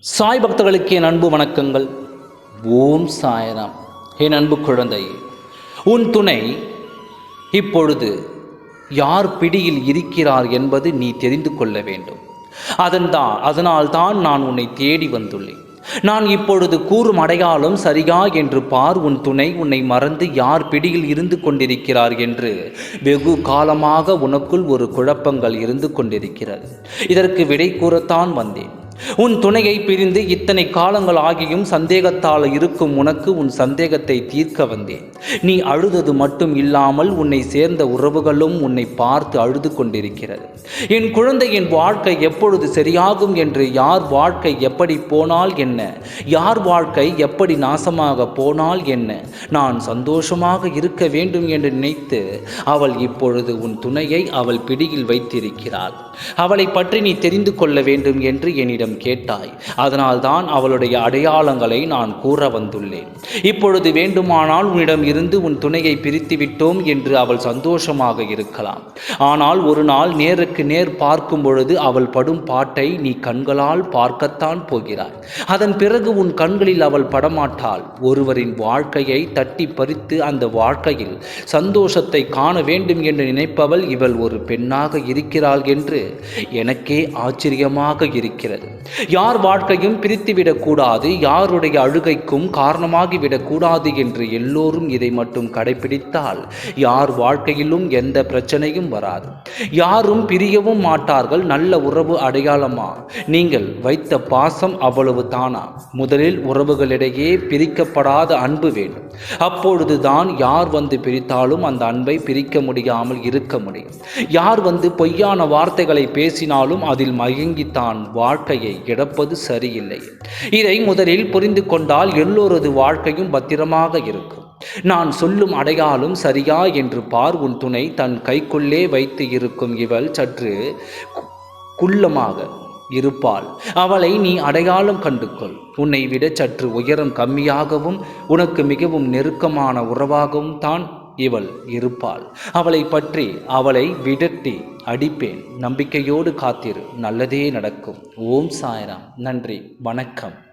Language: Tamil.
சாய் பக்தர்களுக்கு என் அன்பு வணக்கங்கள். ஓம் சாயராம். என் அன்பு குழந்தை உன் துணை இப்பொழுது யார் பிடியில் இருக்கிறார் என்பது நீ தெரிந்து கொள்ள வேண்டும். அதன்தான் அதனால்தான் நான் உன்னை தேடி வந்துள்ளேன். நான் இப்பொழுது கூறும் அடையாளம் சரியா என்று பார். உன் துணை உன்னை மறந்து யார் பிடியில் இருந்து கொண்டிருக்கிறார் என்று வெகு காலமாக உனக்குள் ஒரு குழப்பங்கள் இருந்து கொண்டிருக்கிறது. இதற்கு விடை கூறத்தான் வந்தேன். உன் துணையை பிரிந்து இத்தனை காலங்கள் ஆகியும் சந்தேகத்தால் இருக்கும் உனக்கு உன் சந்தேகத்தை தீர்க்க வந்தேன். நீ அழுதது மட்டும் இல்லாமல் உன்னை சேர்ந்த உறவுகளும் உன்னை பார்த்து அழுது கொண்டிருக்கிறது. என் குழந்தையின் வாழ்க்கை எப்பொழுது சரியாகும் என்று யார் வாழ்க்கை எப்படி போனால் என்ன? யார் வாழ்க்கை எப்படி நாசமாக போனால் என்ன? நான் சந்தோஷமாக இருக்க வேண்டும் என்று நினைத்து அவள் இப்பொழுது உன் துணையை அவள் பிடியில் வைத்திருக்கிறாள். அவளை பற்றி நீ தெரிந்து கொள்ள வேண்டும் என்று என்னிடம் கேட்டாய். அதனால்தான் அவளுடைய அடையாளங்களை நான் கூற வந்துள்ளேன். இப்பொழுது வேண்டுமானால் உன்னிடம் இருந்து உன் துணையை பிரித்து விட்டோம் என்று அவள் சந்தோஷமாக இருக்கலாம். ஆனால் ஒரு நாள் நேருக்கு நேர் பார்க்கும் பொழுது அவள் படும் பாட்டை நீ கண்களால் பார்க்கத்தான் போகிறாய். அதன் பிறகு உன் கண்களில் அவள் படமாட்டாள். ஒருவரின் வாழ்க்கையை தட்டி பறித்து அந்த வாழ்க்கையில் சந்தோஷத்தை காண வேண்டும் என்று நினைப்பவள் இவள் ஒரு பெண்ணாக இருக்கிறாள் என்று எனக்கே ஆச்சரியமாக இருக்கிறது. யார் வாழ்க்கையும் பிரித்துவிடக்கூடாது யாருடைய அழுகைக்கும் காரணமாகிவிடக்கூடாது என்று எல்லோரும் இதை மட்டும் கடைபிடித்தால் யார் வாழ்க்கையிலும் எந்த பிரச்சனையும் வராது. யாரும் பிரியவும் மாட்டார்கள் நல்ல உறவு அடையாளமா? நீங்கள் வைத்த பாசம் அவ்வளவு தானா? முதலில் உறவுகளிடையே பிரிக்கப்படாத அன்பு வேண்டும். அப்பொழுதுதான் யார் வந்து பிரித்தாலும் அந்த அன்பை பிரிக்க முடியாமல் இருக்க முடியும். யார் வந்து பொய்யான வார்த்தைகளை பேசினாலும் அதில் மயங்கித்தான் வாழ்க்கையை வாழ்க்கையை இழப்பது சரியில்லை. இதை முதலில் புரிந்து கொண்டால் எல்லோரது வாழ்க்கையும் பத்திரமாக இருக்கும். நான் சொல்லும் அடையாளம் சரியா என்று பார் உன் துணை தன் கைக்குள்ளே வைத்து இருக்கும் இவள் சற்று குள்ளமாக இருப்பாள். அவளை நீ அடையாளம் கண்டுகொள். உன்னை விட சற்று உயரம் கம்மியாகவும் உனக்கு மிகவும் நெருக்கமான உறவாகவும் தான் இவள் இருப்பாள். அவளை பற்றி அவளை விடட்டி அடிப்பேன். நம்பிக்கையோடு காத்திரு. நல்லதே நடக்கும். ஓம் சாய்ராம். நன்றி. வணக்கம்.